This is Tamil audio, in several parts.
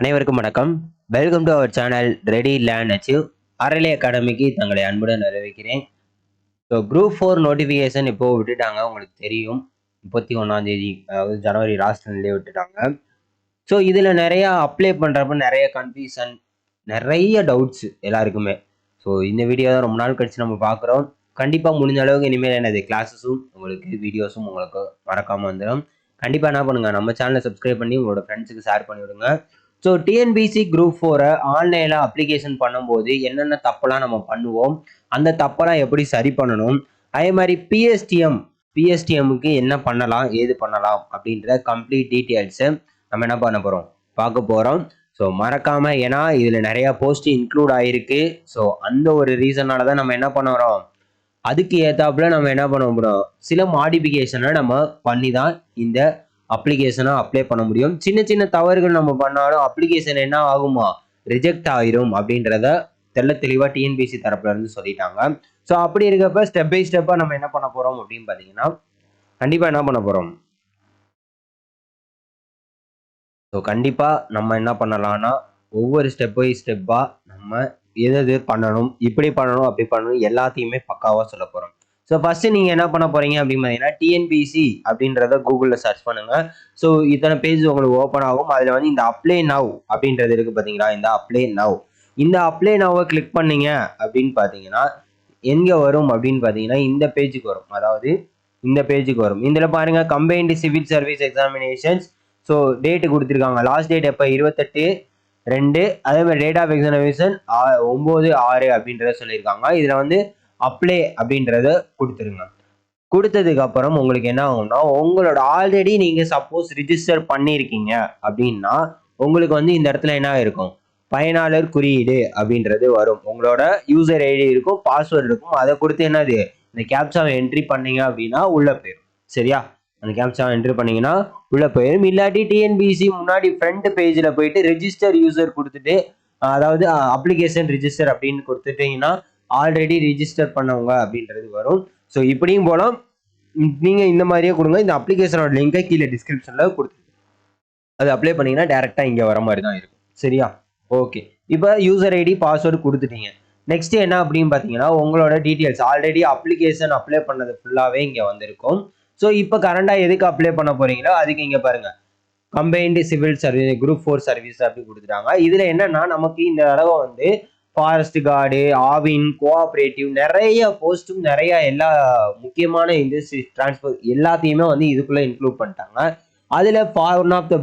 அனைவருக்கும் வணக்கம். Welcome to our channel ready land achieve அறலை அகாடமிக்கு தங்களை அன்புடன் வரவேற்கிறேன். ஸோ குரூப் ஃபோர் நோட்டிஃபிகேஷன் இப்போ விட்டுட்டாங்க உங்களுக்கு தெரியும். முப்பத்தி ஒன்றாந்தேதி அதாவது ஜனவரி லாஸ்ட்லேயே விட்டுட்டாங்க. ஸோ இதில் நிறையா அப்ளை பண்ணுறப்ப நிறைய கன்ஃபியூஷன் நிறைய டவுட்ஸ் எல்லாருக்குமே. ஸோ இந்த வீடியோ தான் ரொம்ப நாள் கழிச்சு நம்ம பார்க்குறோம். கண்டிப்பாக முடிஞ்ச அளவுக்கு இனிமேல் என்னது கிளாஸஸும் உங்களுக்கு வீடியோஸும் உங்களுக்கு மறக்காமல் வந்துடும் கண்டிப்பாக என்ன பண்ணுங்கள் நம்ம சேனலை சப்ஸ்கிரைப் பண்ணி உங்களோட ஃப்ரெண்ட்ஸுக்கு ஷேர் பண்ணி விடுங்க ஸோ டிஎன்பிசி குரூப் ஃபோரை ஆன்லைனில் அப்ளிகேஷன் பண்ணும்போது என்னென்ன தப்பெல்லாம் நம்ம பண்ணுவோம் அந்த தப்பெல்லாம் எப்படி சரி பண்ணணும் அதே மாதிரி பிஎஸ்டிஎம் பிஎஸ்டிஎம்முக்கு என்ன பண்ணலாம் ஏது பண்ணலாம் அப்படின்ற கம்ப்ளீட் டீட்டெயில்ஸை நம்ம என்ன பண்ண போகிறோம் பார்க்க போகிறோம் ஸோ மறக்காமல் ஏன்னா இதில் நிறையா போஸ்ட் இன்க்ளூட் ஆகிருக்கு ஸோ அந்த ஒரு ரீசனால தான் நம்ம என்ன பண்ண வரோம்? அதுக்கு ஏற்றாப்புல நம்ம என்ன பண்ண முடியும் சில மாடிஃபிகேஷனை நம்ம பண்ணி தான் இந்த அப்ளிகேஷனை அப்ளை பண்ண முடியும். சின்ன சின்ன தவறுகள் நம்ம பண்ணாலும் அப்ளிகேஷன் என்ன ஆகுமா? ரிஜெக்ட் ஆயிரும் அப்படின்றத தெள்ள தெளிவாக டிஎன்பிசி தரப்புல இருந்து சொல்லிட்டாங்க. ஸோ அப்படி இருக்கப்ப ஸ்டெப் பை ஸ்டெப்பாக நம்ம என்ன பண்ண போறோம் அப்படின்னு பார்த்தீங்கன்னா கண்டிப்பாக என்ன பண்ண போறோம்? ஸோ கண்டிப்பாக நம்ம என்ன பண்ணலாம்னா ஒவ்வொரு ஸ்டெப் பை ஸ்டெப்பாக நம்ம எது எது பண்ணணும் இப்படி பண்ணணும் அப்படி பண்ணணும் எல்லாத்தையுமே பக்காவாக சொல்ல போகிறோம் ஸோ ஃபஸ்ட்டு நீங்கள் என்ன பண்ண போகிறீங்க அப்படின்னு பார்த்தீங்கன்னா டிஎன்பிசி அப்படின்றத கூகுளில் சர்ச் பண்ணுங்கள் ஸோ இத்தனை பேஜ் உங்களுக்கு ஓப்பன் ஆகும். அதில் வந்து இந்த அப்ளை நவ் அப்படின்றது இருக்குது பார்த்தீங்களா இந்த அப்ளை நவ் இந்த அப்ளை நவ்வை கிளிக் பண்ணீங்க அப்படின்னு பார்த்தீங்கன்னா எங்கே வரும் அப்படின்னு பார்த்தீங்கன்னா இந்த பேஜுக்கு வரும். அதாவது இந்த பேஜுக்கு வரும். இதில் பாருங்கள் combined civil service examinations so date கொடுத்துருக்காங்க. லாஸ்ட் டேட் எப்போ? இருபத்தெட்டு ரெண்டு. அதே மாதிரி டேட் ஆஃப் எக்ஸாமினேஷன் ஒம்பது ஆறு அப்படின்றத சொல்லியிருக்காங்க. இதில் வந்து அப்ளை அப்படின்றத கொடுத்துருங்க. கொடுத்ததுக்கு அப்புறம் உங்களுக்கு என்ன ஆகும்னா உங்களோட ஆல்ரெடி நீங்கள் சப்போஸ் ரிஜிஸ்டர் பண்ணியிருக்கீங்க அப்படின்னா உங்களுக்கு வந்து இந்த இடத்துல என்ன இருக்கும்? பயனாளர் குறியீடு அப்படின்றது வரும். உங்களோட யூசர் ஐடி இருக்கும் பாஸ்வேர்டு இருக்கும். அதை கொடுத்து என்னது? இந்த கேப்சாவை என்ட்ரி பண்ணீங்க அப்படின்னா உள்ளே போயிடும் சரியா? அந்த கேப்சாவை என்ட்ரி பண்ணீங்கன்னா உள்ளே போயிடும் இல்லாட்டி டிஎன்பிசி முன்னாடி ஃப்ரண்ட் பேஜில் போயிட்டு ரெஜிஸ்டர் யூசர் கொடுத்துட்டு அதாவது அப்ளிகேஷன் ரிஜிஸ்டர் அப்படின்னு கொடுத்துட்டீங்கன்னா ஆல்ரெடி ரிஜிஸ்டர் பண்ணவங்க அப்படின்றது வரும். ஸோ இப்படியும் போகலாம் நீங்கள் இந்த மாதிரியே கொடுங்க. இந்த அப்ளிகேஷனோட லிங்கை கீழே டிஸ்கிரிப்ஷனில் கொடுத்து அது அப்ளை பண்ணிங்கன்னா டேரெக்டாக இங்கே வர மாதிரி தான் இருக்கும். சரியா? ஓகே இப்போ யூசர் ஐடி பாஸ்வேர்டு கொடுத்துட்டீங்க. நெக்ஸ்ட் என்ன அப்படின்னு பார்த்தீங்கன்னா உங்களோட டீட்டெயில்ஸ் ஆல்ரெடி அப்ளிகேஷன் அப்ளை பண்ணது ஃபுல்லாகவே இங்கே வந்திருக்கும். ஸோ இப்போ கரண்டாக எதுக்கு அப்ளை பண்ண போகிறீங்களோ அதுக்கு இங்கே பாருங்க. Combined civil service group four service அப்படி கொடுத்துட்டாங்க. இதில் என்னென்னா நமக்கு இந்த தடவை வந்து ஃபாரஸ்ட் கார்டு ஆவின் கோஆப்ரேட்டிவ் நிறைய போஸ்ட்டும் நிறைய எல்லா முக்கியமான இண்டஸ்ட்ரி டிரான்ஸ்போர்ட் எல்லாத்தையுமே வந்து இதுக்குள்ளே இன்க்ளூட் பண்ணிட்டாங்க. அதில் ஒன் ஆஃப் த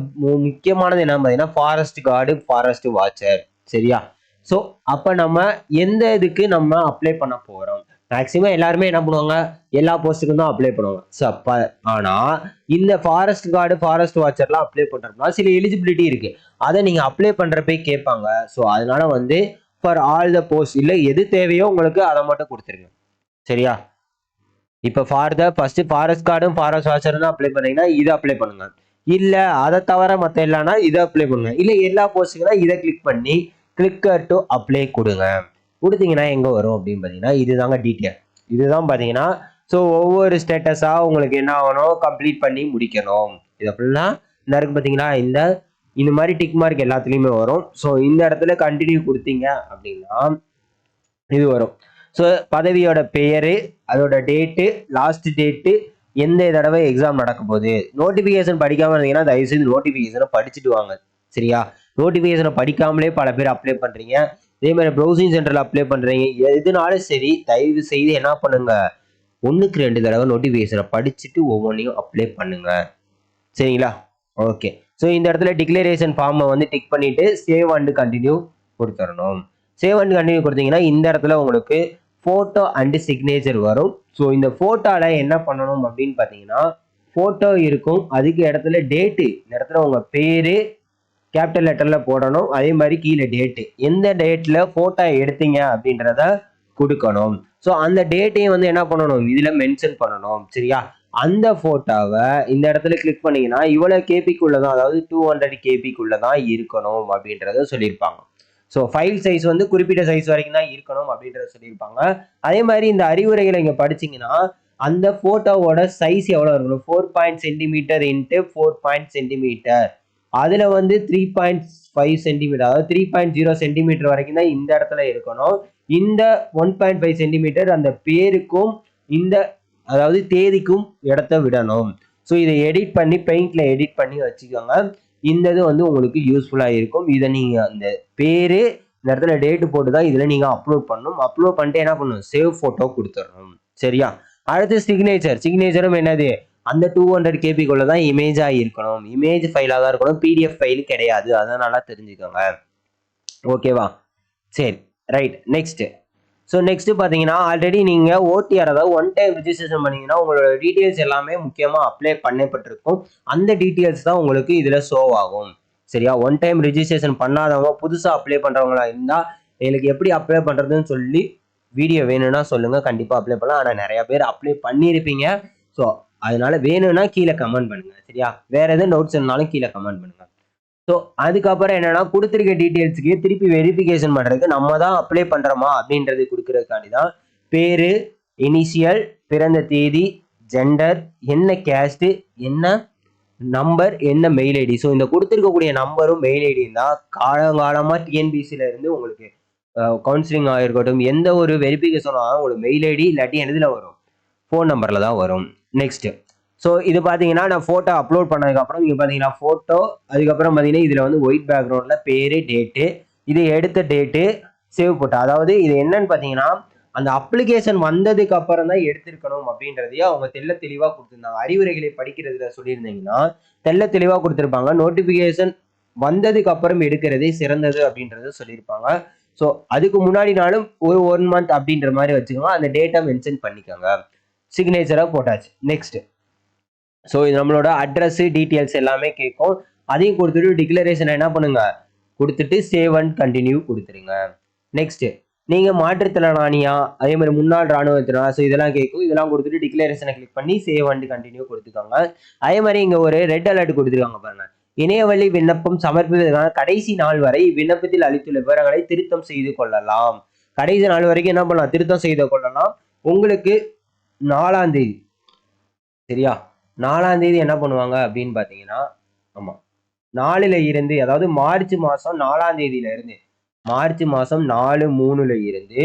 முக்கியமானது என்ன பார்த்தீங்கன்னா ஃபாரஸ்ட் கார்டு ஃபாரஸ்ட் வாட்சர் சரியா? ஸோ அப்போ நம்ம எந்த இதுக்கு நம்ம அப்ளை பண்ண போகிறோம் மேக்ஸிமம் எல்லாருமே என்ன பண்ணுவாங்க? எல்லா போஸ்ட்டுக்கும் தான் அப்ளை பண்ணுவாங்க. ஸோ அப்போ ஆனால் இந்த ஃபாரஸ்ட் கார்டு ஃபாரஸ்ட் வாட்சர்லாம் அப்ளை பண்ணுறோம்னா சில எலிஜிபிலிட்டி இருக்குது அதை நீங்கள் அப்ளை பண்ணுறப்பே கேட்பாங்க. ஸோ அதனால வந்து ஃபார் ஆல் த போஸ்ட் இல்லை எது தேவையோ உங்களுக்கு அதை மட்டும் கொடுத்துருங்க. சரியா? இப்போ ஃபார் த ஃபஸ்ட்டு ஃபாரஸ்ட் கார்டும் ஃபாரஸ்ட் வாட்சரும் தான் அப்ளை பண்ணீங்கன்னா இதை அப்ளை பண்ணுங்க. இல்லை அதை தவிர மற்ற இல்லைனா இதை அப்ளை பண்ணுங்க. இல்லை எல்லா போஸ்ட்டுங்கன்னா இதை கிளிக் பண்ணி கிளிக்கர் டு அப்ளை கொடுங்க. கொடுத்தீங்கன்னா எங்கே வரும் அப்படின்னு பார்த்தீங்கன்னா இதுதாங்க டீட்டெயில் இதுதான் பார்த்தீங்கன்னா ஸோ ஒவ்வொரு ஸ்டேட்டஸாக உங்களுக்கு என்ன ஆகணும்? கம்ப்ளீட் பண்ணி முடிக்கணும். இது அப்படின்னா இந்த இருக்கு பார்த்தீங்களா? இந்த இந்த மாதிரி டிக் மார்க் எல்லாத்துலேயுமே வரும். ஸோ இந்த இடத்துல கண்டினியூ கொடுத்தீங்க அப்படின்னா இது வரும். ஸோ பதவியோட பெயர் அதோட டேட்டு லாஸ்ட் டேட்டு எந்த தடவை எக்ஸாம் நடக்க போகுது? நோட்டிஃபிகேஷன் படிக்காமல் இருந்தீங்கன்னா தயவுசெய்து நோட்டிஃபிகேஷனை படிச்சுட்டு வாங்க. சரியா? நோட்டிஃபிகேஷனை படிக்காமலே பல பேர் அப்ளை பண்ணுறீங்க இதே மாதிரி ப்ரௌசிங் சென்டரில் அப்ளை பண்ணுறீங்க எதுனாலும் சரி தயவு செய்து என்ன பண்ணுங்க? ஒன்றுக்கு ரெண்டு தடவை நோட்டிஃபிகேஷனை படிச்சுட்டு ஒவ்வொன்றையும் அப்ளை பண்ணுங்க. சரிங்களா? ஓகே ஸோ இந்த இடத்துல டிக்ளரேஷன் ஃபார்மை வந்து டிக் பண்ணிவிட்டு சேவ் அண்டு கண்டினியூ கொடுத்துடணும். சேவ் அண்ட் கண்டினியூ கொடுத்தீங்கன்னா இந்த இடத்துல உங்களுக்கு ஃபோட்டோ அண்டு சிக்னேச்சர் வரும். ஸோ இந்த ஃபோட்டோவில் என்ன பண்ணணும் அப்படின்னு பார்த்தீங்கன்னா ஃபோட்டோ இருக்கும். அதுக்கு இடத்துல டேட்டு இந்த இடத்துல உங்கள் பேர் கேபிட்டல் லெட்டரில் போடணும். அதே மாதிரி கீழே டேட்டு எந்த டேட்டில் ஃபோட்டோ எடுத்தீங்க அப்படின்றத கொடுக்கணும். ஸோ அந்த டேட்டையும் வந்து என்ன பண்ணணும்? இதில் மென்ஷன் பண்ணணும். சரியா? அந்த ஃபோட்டோவை இந்த இடத்துல கிளிக் பண்ணிங்கன்னா இவ்வளோ கேபிக்குள்ளே தான் அதாவது டூ ஹண்ட்ரட் கேபிக்குள்ளே தான் இருக்கணும் அப்படின்றத சொல்லியிருப்பாங்க. ஸோ ஃபைல் சைஸ் வந்து குறிப்பிட்ட சைஸ் வரைக்கும் தான் இருக்கணும் அப்படின்றத சொல்லியிருப்பாங்க. அதே மாதிரி இந்த அறிவுரைகளை இங்கே படிச்சீங்கன்னா அந்த ஃபோட்டோவோட சைஸ் எவ்வளோ இருக்கணும்? Four point centimetre into four point centimetre அதில் வந்து த்ரீ பாயிண்ட் ஃபைவ் சென்டிமீட்டர் அதாவது த்ரீ பாயிண்ட் ஜீரோ சென்டிமீட்டர் வரைக்கும் தான் இந்த இடத்துல இருக்கணும். இந்த ஒன் பாயிண்ட் ஃபைவ் சென்டிமீட்டர் அந்த பேருக்கும் இந்த அதாவது தேதிக்கும் இடத்த விடணும். ஸோ இதை எடிட் பண்ணி பெயிண்டில் எடிட் பண்ணி வச்சுக்கோங்க. இந்த இது வந்து உங்களுக்கு யூஸ்ஃபுல்லாக இருக்கும். இதை நீங்கள் அந்த பேர் இந்த இடத்துல டேட்டு போட்டு தான் இதில் நீங்கள் அப்லோட் பண்ணணும். அப்லோட் பண்ணிட்டு என்ன பண்ணணும்? சேவ் ஃபோட்டோ கொடுத்துடணும். சரியா? அடுத்து சிக்னேச்சர் சிக்னேச்சரும் என்னது? அந்த டூ ஹண்ட்ரட் கேபிக்குள்ள தான் இமேஜாக இருக்கணும். இமேஜ் ஃபைலாக தான் இருக்கணும். பிடிஎஃப் ஃபைல் கிடையாது. அதனால தெரிஞ்சுக்கோங்க. ஓகேவா சரி. ரைட் நெக்ஸ்ட்டு ஸோ நெக்ஸ்ட் பார்த்தீங்கன்னா ஆல்ரெடி நீங்கள் ஓடிஆர் அதாவது ஒன் டைம் ரிஜிஸ்ட்ரேஷன் பண்ணீங்கன்னா உங்களோட டீட்டெயில்ஸ் எல்லாமே முக்கியமாக அப்ளை பண்ணப்பட்டிருக்கும். அந்த டீட்டெயில்ஸ் தான் உங்களுக்கு இதில் ஷோ ஆகும். சரியா? ஒன் டைம் ரிஜிஸ்ட்ரேஷன் பண்ணாதவங்க புதுசாக அப்ளை பண்ணுறவங்களா இருந்தால் எங்களுக்கு எப்படி அப்ளை பண்ணுறதுன்னு சொல்லி வீடியோ வேணும்னா சொல்லுங்கள் கண்டிப்பாக அப்ளை பண்ணலாம். ஆனால் நிறையா பேர் அப்ளை பண்ணியிருப்பீங்க. ஸோ அதனால வேணும்னா கீழே கமெண்ட் பண்ணுங்கள் சரியா? வேறு எதுவும் டவுட்ஸ் இருந்தாலும் கீழே கமெண்ட் பண்ணுங்கள் ஸோ அதுக்கப்புறம் என்னன்னா கொடுத்துருக்க டீட்டெயில்ஸுக்கு திருப்பி வெரிஃபிகேஷன் பண்ணுறதுக்கு நம்ம தான் அப்ளை பண்ணுறோமா அப்படின்றது கொடுக்குறதுக்காண்டி தான். பேர் இனிஷியல் பிறந்த தேதி ஜெண்டர் என்ன கேஸ்ட்டு என்ன நம்பர் என்ன மெயில் ஐடி ஸோ இந்த கொடுத்துருக்கக்கூடிய நம்பரும் மெயில் ஐடியும் தான் காலங்காலமாக டிஎன்பிசியில் இருந்து உங்களுக்கு கவுன்சிலிங் ஆகிருக்கட்டும் எந்த ஒரு வெரிஃபிகேஷன் உங்களுக்கு மெயில் ஐடி இல்லாட்டி எதில் வரும்? ஃபோன் நம்பரில் தான் வரும். நெக்ஸ்ட்டு ஸோ இது பார்த்தீங்கன்னா நான் ஃபோட்டோ அப்லோட் பண்ணதுக்கப்புறம் இங்கே பார்த்தீங்கன்னா ஃபோட்டோ அதுக்கப்புறம் பார்த்தீங்கன்னா இதில் வந்து ஒயிட் பேக்ரவுண்டில் பேர் டேட்டு இது எடுத்த டேட்டு சேவ் போட்டோ. அதாவது இது என்னன்னு பார்த்தீங்கன்னா அந்த அப்ளிகேஷன் வந்ததுக்கு அப்புறம் தான் எடுத்திருக்கணும் அப்படின்றதையும் அவங்க தெல்ல தெளிவாக கொடுத்துருந்தாங்க. அறிவுரைகளை படிக்கிறதுல சொல்லியிருந்தீங்கன்னா தெல்ல தெளிவாக கொடுத்துருப்பாங்க. நோட்டிஃபிகேஷன் வந்ததுக்கு அப்புறம் எடுக்கிறதே சிறந்தது அப்படின்றத சொல்லியிருப்பாங்க. ஸோ அதுக்கு முன்னாடினாலும் ஒரு ஒன் மந்த் அப்படின்ற மாதிரி வச்சுக்கோங்க. அந்த டேட்டா மென்ஷன் பண்ணிக்கோங்க. சிக்னேச்சராக போட்டாச்சு. நெக்ஸ்ட் ஸோ இது நம்மளோட அட்ரஸ் டீட்டெயில்ஸ் எல்லாமே கேட்கும் அதையும் கொடுத்துட்டு டிக்ளரேஷனை என்ன பண்ணுங்க? கொடுத்துட்டு சேவ் அண்ட் கண்டினியூ கொடுத்துருங்க. நெக்ஸ்ட் நீங்கள் மாற்றுத்திறனாளியா? அதே மாதிரி முன்னாள் ராணுவத்தினா ஸோ இதெல்லாம் கேட்கும் இதெல்லாம் கொடுத்துட்டு டிக்ளரேஷனை கிளிக் பண்ணி சேவ் அண்ட் கண்டினியூ கொடுத்துருக்காங்க அதே மாதிரி இங்கே ஒரு ரெட் அலர்ட் கொடுத்துருக்காங்க பாருங்க. இணையவழி விண்ணப்பம் சமர்ப்பிப்பதற்கான கடைசி நாள் வரை விண்ணப்பத்தில் அளித்துள்ள விவரங்களை திருத்தம் செய்து கொள்ளலாம். கடைசி நாள் வரைக்கும் என்ன பண்ணலாம்? திருத்தம் செய்து கொள்ளலாம். உங்களுக்கு நாலாம் தேதி. சரியா? நாலாம் தேதி என்ன பண்ணுவாங்க அப்படின்னு பார்த்தீங்கன்னா ஆமாம் நாலுல இருந்து அதாவது மார்ச் மாதம் நாலாம் தேதியில இருந்து மார்ச் மாதம் நாலு மூணுல இருந்து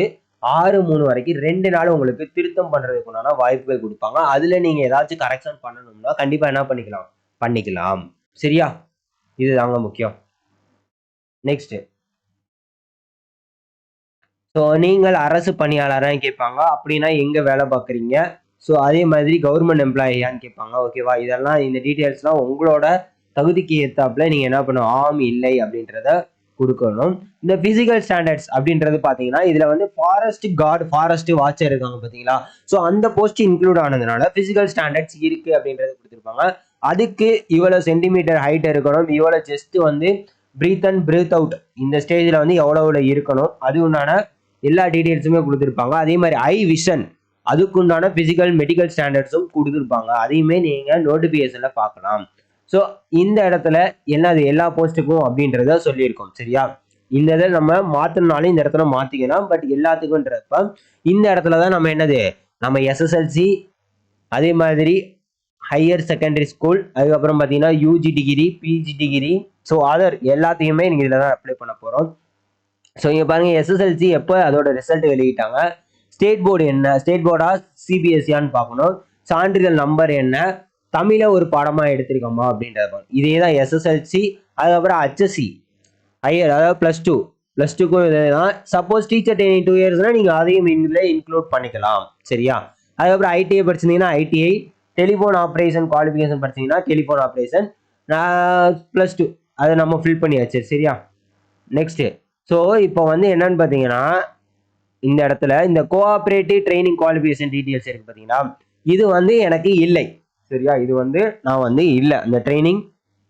ஆறு மூணு வரைக்கும் ரெண்டு நாள் உங்களுக்கு திருத்தம் பண்ணுறதுக்கு உண்டான வாய்ப்புகள் கொடுப்பாங்க. அதுல நீங்க ஏதாச்சும் கரெக்ஷன் பண்ணணும்னா கண்டிப்பா என்ன பண்ணிக்கலாம்? பண்ணிக்கலாம். சரியா? இது தாங்க முக்கியம். நெக்ஸ்ட் ஸோ நீங்கள் அரசு பணியாளராக கேட்பாங்க. அப்படின்னா எங்க வேலை பார்க்குறீங்க? ஸோ அதே மாதிரி கவர்மெண்ட் எம்ப்ளாயியான்னு கேட்பாங்க. ஓகேவா இதெல்லாம் இந்த டீட்டெயில்ஸ்லாம் உங்களோட தகுதிக்கு ஏற்றாப்புல நீங்கள் என்ன பண்ணணும்? ஆம் இல்லை அப்படின்றத கொடுக்கணும். இந்த பிசிக்கல் ஸ்டாண்டர்ட்ஸ் அப்படின்றது பார்த்தீங்கன்னா இதில் வந்து ஃபாரஸ்ட் கார்டு ஃபாரஸ்ட் வாட்சர் இருக்காங்க பார்த்தீங்களா ஸோ அந்த போஸ்ட் இன்க்ளூட் ஆனதுனால பிசிக்கல் ஸ்டாண்டர்ட்ஸ் இருக்கு அப்படின்றத கொடுத்துருப்பாங்க. அதுக்கு இவ்வளோ சென்டிமீட்டர் ஹைட் இருக்கணும். இவ்வளோ செஸ்ட் வந்து ப்ரீத் அண்ட் ப்ரீத் அவுட் இந்த ஸ்டேஜில் வந்து எவ்வளோ எவ்வளோ இருக்கணும்? அது உண்டான எல்லா டீட்டெயில்ஸுமே கொடுத்துருப்பாங்க. அதே மாதிரி ஐ விஷன் அதுக்குண்டான ஃபிசிக்கல் மெடிக்கல் ஸ்டாண்டர்ட்ஸும் கொடுத்துருப்பாங்க. அதையுமே நீங்கள் நோட்டிஃபிகேஷனில் பார்க்கலாம். ஸோ இந்த இடத்துல என்னது? எல்லா போஸ்ட்டுக்கும் அப்படின்றத சொல்லியிருக்கோம் சரியா? இந்த இதை நம்ம மாற்றினாலும் இந்த இடத்துல மாற்றிக்கலாம் பட் எல்லாத்துக்கும்ன்றப்ப இந்த இடத்துல தான் நம்ம என்னது? நம்ம எஸ்எஸ்எல்சி அதே மாதிரி ஹையர் செகண்டரி ஸ்கூல் அதுக்கப்புறம் பார்த்தீங்கன்னா UG degree PG degree so other எல்லாத்தையுமே நீங்கள் இதில் தான் அப்ளை பண்ண போகிறோம் ஸோ இங்கே பாருங்கள் எஸ்எஸ்எல்சி எப்போ அதோட ரிசல்ட் வெளியிட்டாங்க? ஸ்டேட் போர்டு என்ன? ஸ்டேட் போர்டா சிபிஎஸ்சியான்னு பார்க்கணும். சான்றிதழ் நம்பர் என்ன? தமிழை ஒரு பாடமாக எடுத்திருக்கோமா அப்படின்றத பார்க்கணும். இதே தான் எஸ்எஸ்எல்சி அதுக்கப்புறம் ஹச்எஸ்சி ஐயர் அதாவது ப்ளஸ் டூ ப்ளஸ் டூக்கும் இதுதான் சப்போஸ் டீச்சர் ட்ரைனிங் டூ இயர்ஸ்னால் நீங்கள் அதையும் இதில் இன்க்ளூட் பண்ணிக்கலாம். சரியா? அதுக்கப்புறம் ஐடிஐ படிச்சிருந்தீங்கன்னா ஐடிஐ டெலிஃபோன் ஆப்ரேஷன் குவாலிஃபிகேஷன் படிச்சீங்கன்னா டெலிஃபோன் ஆப்ரேஷன் ப்ளஸ் டூ அதை நம்ம ஃபில் பண்ணியாச்சு. சரியா? நெக்ஸ்ட்டு ஸோ இப்போ வந்து என்னன்னு பார்த்தீங்கன்னா இந்த இடத்துல இந்த கோஆப்ரேட்டிவ் ட்ரைனிங் குவாலிஃபிகேஷன் டீட்டெயில்ஸ் இருக்கு பார்த்தீங்கன்னா இது வந்து எனக்கு இல்லை. சரியா? இது வந்து நான் வந்து இல்லை. அந்த ட்ரைனிங்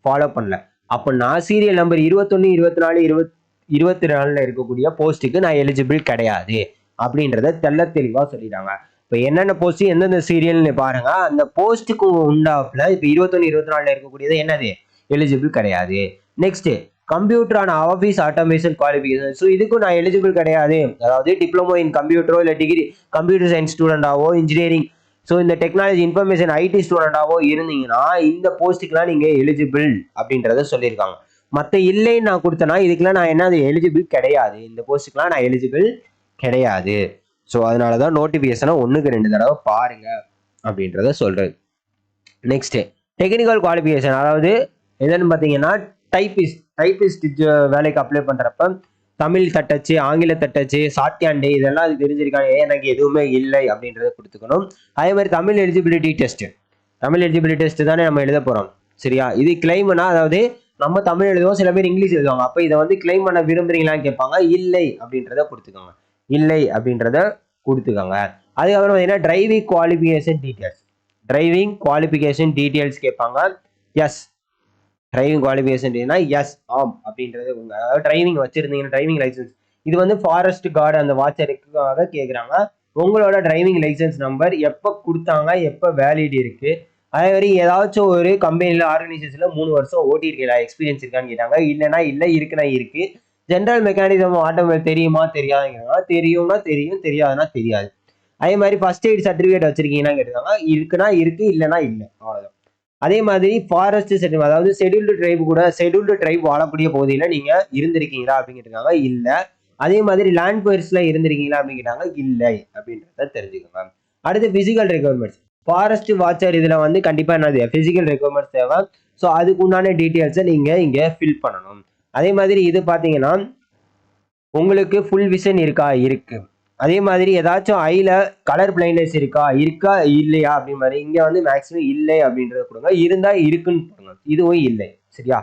ஃபாலோ பண்ணல. அப்போ நான் சீரியல் நம்பர் இருபத்தொன்று இருபத்தி நாலு இருபத் இருபத்தி நாலில் இருக்கக்கூடிய போஸ்ட்டுக்கு நான் எலிஜிபிள் கிடையாது. அப்படின்றத தெல்ல தெளிவாக சொல்லிட்டாங்க. இப்போ என்னென்ன போஸ்ட் எந்தெந்த சீரியல்னு பாருங்க. அந்த போஸ்ட்டுக்கு உண்டாப்பில் இப்போ இருபத்தொன்று இருபத்தி நாலில் இருக்கக்கூடியது என்னது? எலிஜிபிள் கிடையாது. Next computer on office automation qualification so இதுக்கும் நான் எலிஜிபிள் கிடையாது. அதாவது டிப்ளமோ இன் கம்ப்யூட்டரோ இல்லை டிகிரி கம்ப்யூட்டர் சயின்ஸ் ஸ்டூடெண்டாவோ இன்ஜினியரிங் ஸோ இந்த டெக்னாலஜி இன்ஃபர்மேஷன் ஐடி ஸ்டூடெண்டாவோ இருந்தீங்கன்னா இந்த போஸ்ட்டுக்கெலாம் நீங்கள் எலிஜிபிள் அப்படின்றத சொல்லியிருக்காங்க. மற்ற இல்லைன்னு நான் கொடுத்தேன்னா இதுக்கெலாம் நான் என்ன அது எலிஜிபிள் கிடையாது. இந்த போஸ்ட்டுக்கெலாம் நான் எலிஜிபிள் கிடையாது. ஸோ அதனால தான் நோட்டிஃபிகேஷனை ஒன்றுக்கு ரெண்டு தடவை பாருங்க அப்படின்றத சொல்கிறது நெக்ஸ்ட்டு டெக்னிக்கல் குவாலிஃபிகேஷன் அதாவது என்னன்னு பார்த்தீங்கன்னா டைப்பிஸ்ட் டைப்பிஸ்ட் வேலைக்கு அப்ளை பண்ணுறப்ப தமிழ் தட்டச்சு ஆங்கில தட்டச்சு சாத்தியாண்டே இதெல்லாம் அது தெரிஞ்சிருக்காங்க எனக்கு எதுவுமே இல்லை அப்படின்றத கொடுத்துக்கணும். அதே மாதிரி Tamil eligibility test Tamil eligibility test தானே நம்ம எழுத போகிறோம் சரியா? இது கிளைம்னா அதாவது நம்ம தமிழ் எழுதுவோம் சில பேர் இங்கிலீஷ் எழுதுவாங்க. அப்போ இதை வந்து கிளைம் பண்ண விரும்புறீங்களான்னு கேட்பாங்க. இல்லை அப்படின்றத கொடுத்துக்கோங்க. இல்லை அப்படின்றத கொடுத்துக்கோங்க. அதுக்கப்புறம் பார்த்தீங்கன்னா driving qualification details driving qualification details கேட்பாங்க. எஸ் டிரைவிங் குவாலிஃபிகேஷன் எஸ் ஆம் அப்படின்றது உங்க அதாவது டிரைவிங் வச்சிருந்தீங்கன்னா டிரைவிங் லைசன்ஸ் இது வந்து ஃபாரஸ்ட் கார்டு அந்த வாட்சருக்காக கேட்குறாங்க உங்களோட டிரைவிங் லைசன்ஸ் நம்பர் எப்போ கொடுத்தாங்க எப்போ வேலிட் இருக்கு? அதே மாதிரி ஏதாச்சும் ஒரு கம்பெனியில் ஆர்கனைசேஷனில் மூணு வருஷம் ஓட்டிருக்கீங்களா எக்ஸ்பீரியன்ஸ் இருக்கான்னு கேட்டாங்க. இல்லைனா இல்லை இருக்குன்னா இருக்கு. ஜென்ரல் மெக்கானிசம் ஆட்டோமேட் தெரியுமா தெரியாதுங்கிறாங்க. தெரியும்னா தெரியும் தெரியாதுன்னா தெரியாது. அதே மாதிரி ஃபர்ஸ்ட் எய்ட் சர்டிஃபிகேட் வச்சிருக்கீங்கன்னா கேட்டிருக்காங்க. இருக்குன்னா இருக்கு இல்லைன்னா இல்லை. அவ்வளோதான் அதே மாதிரி ஃபாரஸ்ட் செட்டில் அதாவது ஷெட்யூல்டு ட்ரைப் கூட ஷெட்யூல்டு ட்ரைப் வாழக்கூடிய பகுதியில் நீங்கள் இருந்திருக்கீங்களா அப்படின்னு கேட்டிருக்காங்க? இல்லை. அதே மாதிரி லேண்ட் குயர்ஸில் இருந்திருக்கீங்களா அப்படின்னு கேட்டாங்க? இல்லை அப்படின்றத தெரிஞ்சுக்கோங்க அடுத்து ஃபிசிக்கல் ரெக்குவயர்மெண்ட்ஸ் ஃபாரஸ்ட் வாட்சர் இதில் வந்து கண்டிப்பாக என்னது ஃபிசிக்கல் ரெக்குவயர்மெண்ட்ஸ் தேவை. ஸோ அதுக்கு உண்டான டீட்டெயில்ஸை நீங்கள் இங்கே ஃபில் பண்ணணும். அதே மாதிரி இது பார்த்தீங்கன்னா உங்களுக்கு ஃபுல் விஷன் இருக்கா? இருக்குது அதே மாதிரி ஏதாச்சும் ஐயில் கலர் பிளைண்ட்னஸ் இருக்கா இருக்கா இல்லையா அப்படின்னு மாதிரி இங்கே வந்து மேக்ஸிமம் இல்லை அப்படின்றத கொடுங்க. இருந்தால் இருக்குன்னு போடுங்க இதுவும் இல்லை. சரியா?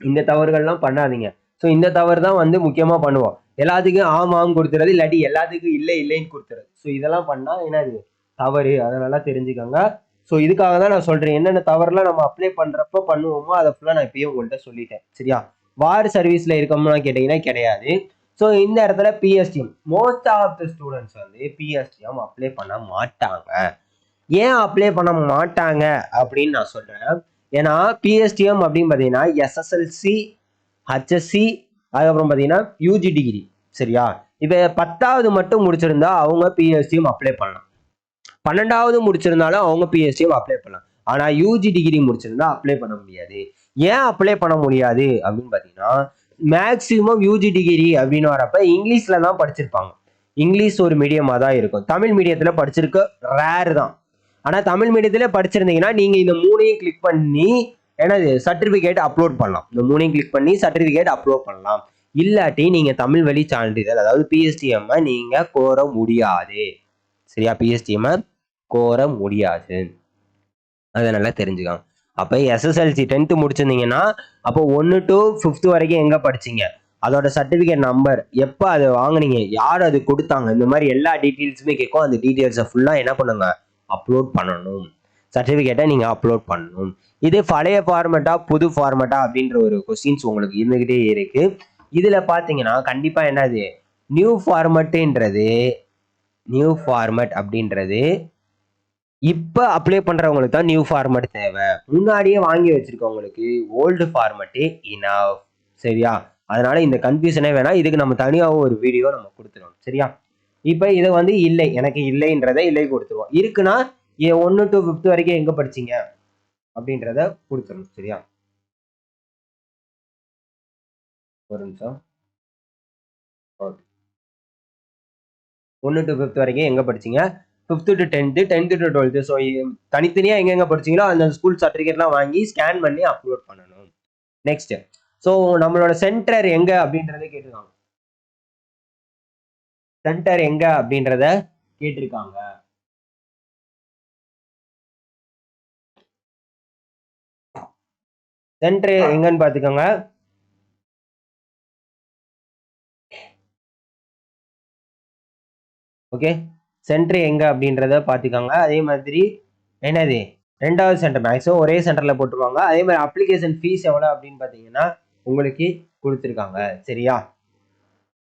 இந்த தவறுகள்லாம் பண்ணாதீங்க. ஸோ இந்த தவறு தான் வந்து முக்கியமாக பண்ணுவோம். எல்லாத்துக்கும் ஆம் ஆம் கொடுத்துறது இல்லாட்டி எல்லாத்துக்கும் இல்லை இல்லைன்னு கொடுத்துறது. ஸோ இதெல்லாம் பண்ணால் என்னது தவறு. அதை நல்லா தெரிஞ்சுக்கோங்க. ஸோ இதுக்காக தான் நான் சொல்கிறேன் என்னென்ன தவறுலாம் நம்ம அப்ளை பண்ணுறப்ப பண்ணுவோமோ அதை ஃபுல்லாக நான் இப்பயும் உங்கள்கிட்ட சொல்லிட்டேன். சரியா? வார் சர்வீஸில் இருக்கோம்னா கேட்டிங்கன்னா கிடையாது. ஸோ இந்த இடத்துல PSTM most of the students வந்து பிஎஸ்டிஎம் அப்ளை பண்ண மாட்டாங்க. ஏன் அப்ளை பண்ண மாட்டாங்க அப்படின்னு நான் சொல்கிறேன் ஏன்னா பிஎஸ்டிஎம் அப்படின்னு பார்த்தீங்கன்னா எஸ்எஸ்எல்சி ஹச்எஸ்சி அதுக்கப்புறம் பார்த்தீங்கன்னா யூஜி டிகிரி சரியா? இப்போ பத்தாவது மட்டும் முடிச்சிருந்தா அவங்க பிஎஸ்டிஎம் அப்ளை பண்ணலாம். பன்னெண்டாவது முடிச்சிருந்தாலும் அவங்க பிஎஸ்டிஎம் அப்ளை பண்ணலாம். ஆனால் யூஜி டிகிரி முடிச்சிருந்தா அப்ளை பண்ண முடியாது. ஏன் அப்ளை பண்ண முடியாது அப்படின்னு பார்த்தீங்கன்னா மேக்சிமம் யூஜி டிகிரி அப்படின்னு வரப்ப இங்கிலீஷில் தான் படிச்சிருப்பாங்க. இங்கிலீஷ் ஒரு மீடியமாக தான் இருக்கும். தமிழ் மீடியத்தில் படிச்சிருக்க ரேர் தான். ஆனால் தமிழ் மீடியத்தில் படிச்சிருந்தீங்கன்னா நீங்கள் இந்த மூணையும் கிளிக் பண்ணி எனது சர்டிஃபிகேட் அப்லோட் பண்ணலாம். இந்த மூணையும் கிளிக் பண்ணி சர்டிஃபிகேட் அப்லோட் பண்ணலாம். இல்லாட்டி நீங்கள் தமிழ் வழி சான்றிதழ் அதாவது பிஎஸ்டிஎம்மை நீங்கள் கோர முடியாது. சரியா? பிஎஸ்டிஎம்மை கோர முடியாது. அதை நல்லா தெரிஞ்சுக்கலாம் அப்போ எஸ்எஸ்எல்சி டென்த்து முடிச்சிருந்தீங்கன்னா அப்போ ஒன்று டு ஃபிஃப்த் வரைக்கும் எங்கே படிச்சீங்க? அதோட சர்டிஃபிகேட் நம்பர் எப்போ அதை வாங்குனீங்க? யார் அது கொடுத்தாங்க? இந்த மாதிரி எல்லா டீட்டெயில்ஸுமே கேட்கும். அந்த டீட்டெயில்ஸை ஃபுல்லாக என்ன பண்ணுங்க? அப்லோட் பண்ணணும். சர்டிஃபிகேட்டை நீங்கள் அப்லோட் பண்ணணும். இது பழைய ஃபார்மெட்டா புது ஃபார்மெட்டா அப்படின்ற ஒரு கொஸ்டின்ஸ் உங்களுக்கு இருந்துக்கிட்டே இருக்கு. இதில் பார்த்தீங்கன்னா கண்டிப்பாக என்னது? நியூ ஃபார்மெட்டுன்றது நியூ ஃபார்மெட் அப்படின்றது இப்போ அப்ளை பண்ணுறவங்களுக்கு தான் நியூ ஃபார்மேட் தேவை. முன்னாடியே வாங்கி வச்சிருக்கவங்களுக்கு ஓல்டு ஃபார்மேட்டே இனஃப் சரியா? அதனால இந்த கன்ஃபியூஷனே வேணாம். இதுக்கு நம்ம தனியாக ஒரு வீடியோ நம்ம கொடுத்துருவோம் சரியா? இப்போ இதை வந்து இல்லை. எனக்கு இல்லைன்றதை இல்லை கொடுத்துருவோம். இருக்குன்னா ஒன்று டு ஃபிஃப்த் வரைக்கும் எங்கே படிச்சீங்க? அப்படின்றத கொடுத்துடணும். சரியா? ஒரு நிமிஷம். ஓகே ஒன்று டு ஃபிஃப்த் வரைக்கும் எங்கே படிச்சீங்க? Fifth to tenth tenth to twelfth so தனித்தனியாக எங்கெங்கே படிச்சீங்களோ அந்த ஸ்கூல் சர்டிஃபிகேட்லாம் வாங்கி ஸ்கேன் பண்ணி அப்லோட் பண்ணணும். நெக்ஸ்ட் ஸோ நம்மளோட சென்டர் எங்க அப்படின்றத கேட்டிருக்காங்க. சென்டர் எங்க அப்படின்றத கேட்டிருக்காங்க. சென்டர் எங்கன்னு பார்த்துக்கோங்க. ஓகே சென்டர் எங்கே அப்படின்றத பார்த்துக்கோங்க. அதே மாதிரி என்னது? ரெண்டாவது சென்டர் மேக்ஸிமம் ஒரே சென்டரில் போட்டுருவாங்க. அதே மாதிரி அப்ளிகேஷன் ஃபீஸ் எவ்வளோ அப்படின்னு பார்த்தீங்கன்னா உங்களுக்கு கொடுத்துருக்காங்க. சரியா?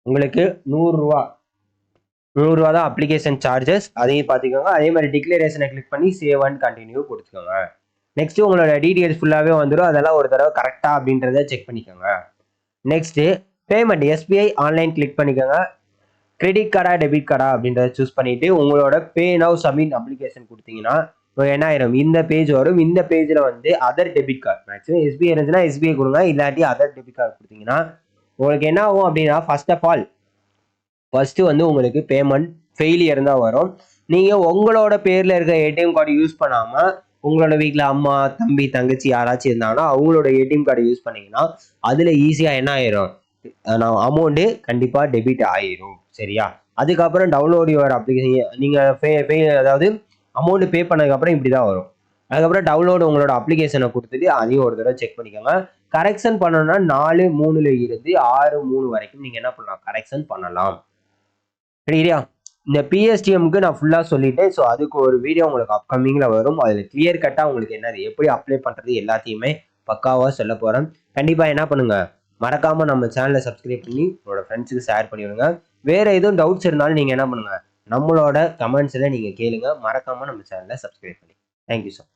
உங்களுக்கு நூறுரூவா நூறுரூவா தான் அப்ளிகேஷன் சார்ஜஸ் அதையும் பார்த்துக்கோங்க. அதே மாதிரி டிக்ளரேஷனை கிளிக் பண்ணி சேவ் அண்ட் கண்டினியூ கொடுத்துக்கோங்க. நெக்ஸ்ட் உங்களோட டீட்டெயில்ஸ் ஃபுல்லாகவே வந்துடும் அதெல்லாம் ஒரு தடவை கரெக்டாக அப்படின்றத செக் பண்ணிக்கோங்க. Next payment SBI online click பண்ணிக்கோங்க. கிரெடிட் கார்டா டெபிட் கார்டா அப்படின்றத சூஸ் பண்ணிட்டு உங்களோட பே நவ் சப்மிட் அப்ளிகேஷன் கொடுத்தீங்கன்னா இப்போ என்ன ஆயிரும்? இந்த பேஜ் வரும். இந்த பேஜில் வந்து other debit card maximum SBI இருந்துச்சுன்னா எஸ்பிஐ கொடுங்க. இல்லாட்டி அதர் டெபிட் கார்டு கொடுத்தீங்கன்னா உங்களுக்கு என்ன ஆகும் அப்படின்னா ஃபர்ஸ்ட் ஆஃப் ஆல் ஃபர்ஸ்ட் வந்து உங்களுக்கு பேமெண்ட் ஃபெயிலியர் தான் வரும். நீங்கள் உங்களோட பேரில் இருக்க ஏடிஎம் கார்டு யூஸ் பண்ணாமல் உங்களோட வீட்டில் அம்மா தம்பி தங்கச்சி யாராச்சும் இருந்தாங்கன்னா அவங்களோட ஏடிஎம் கார்டு யூஸ் பண்ணிங்கன்னா அதில் ஈஸியாக என்ன ஆயிரும்? நான் அமௌண்ட்டு கண்டிப்பாக டெபிட் ஆயிரும். சரியா? அதுக்கப்புறம் டவுன்லோட் யுவர் அப்ளிகேஷன் நீங்கள் பே பே அதாவது அமௌண்ட் பே பண்ணதுக்கப்புறம் இப்படி தான் வரும். அதுக்கப்புறம் டவுன்லோடு உங்களோட அப்ளிகேஷனை கொடுத்துட்டு அதையும் ஒரு தடவை செக் பண்ணிக்கோங்க. கரெக்ஷன் பண்ணணும்னா நாலு மூணுல இருந்து ஆறு மூணு வரைக்கும் நீங்கள் என்ன பண்ணலாம்? கரெக்ஷன் பண்ணலாம். சரியா? இந்த பிஎஸ்டிஎம்க்கு நான் ஃபுல்லாக சொல்லிட்டேன். ஸோ அதுக்கு ஒரு வீடியோ உங்களுக்கு அப்கமிங்கில் வரும். அதில் கிளியர் கட்டாக உங்களுக்கு என்னது எப்படி அப்ளை பண்ணுறது எல்லாத்தையுமே பக்காவாக சொல்ல போகிறேன் கண்டிப்பாக என்ன பண்ணுங்கள் மறக்காமல் நம்ம சேனலை சப்ஸ்கிரைப் பண்ணி உங்களோட ஃப்ரெண்ட்ஸுக்கு ஷேர் பண்ணிவிடுங்க. வேறு எதுவும் டவுட்ஸ் இருந்தாலும் நீங்கள் என்ன பண்ணுங்க? நம்மளோட கமெண்ட்ஸில் நீங்கள் கேளுங்க. மறக்காமல் நம்ம சேனலை சப்ஸ்கிரைப் பண்ணி தேங்க்யூ சார்